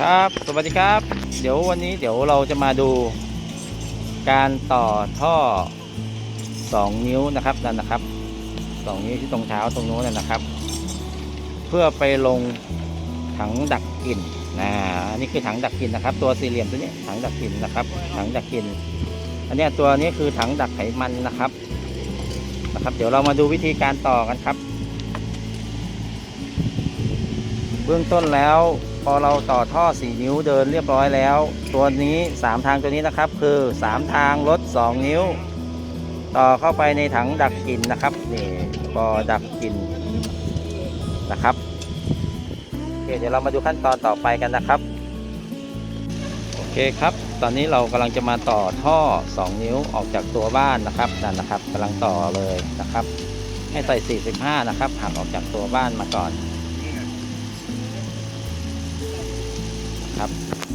ครับ สวัสดีครับ เดี๋ยววันนี้เดี๋ยวเราจะมาดูการต่อท่อ 2 นิ้วนะครับนั่นนะครับ 2 นิ้วที่ตรงเท้าตรงโน้นนะนะครับ เพื่อไปลงถังดักกลิ่นนะอันนี้คือถังดักกลิ่นนะครับ ตัวสี่เหลี่ยมตัวนี้ถังดักกลิ่นนะครับ ถังดักกลิ่นอันนี้ตัวนี้คือถังดักไขมันนะครับนะครับ เดี๋ยวเรามาดูวิธีการต่อกันครับ เบื้องต้นแล้ว พอเราต่อท่อ 4 นิ้วเดินเรียบร้อยแล้ว ตัวนี้ 3 ทางตัวนี้นะครับ คือ 3 ทางลด2นิ้ว ต่อเข้าไปในถังดักกลิ่นนะครับนี่บอดักกลิ่นนะครับโอเคเดี๋ยวเรามาดูขั้นตอนต่อไปกันนะครับโอเคครับ ตอนนี้เรากำลังจะมาต่อท่อ 2 นิ้วออกจากตัวบ้านนะครับนั่นนะครับกำลังต่อเลยนะครับ ให้ใส่ 45 นะครับหักออกจากตัวบ้านมาก่อน ครับ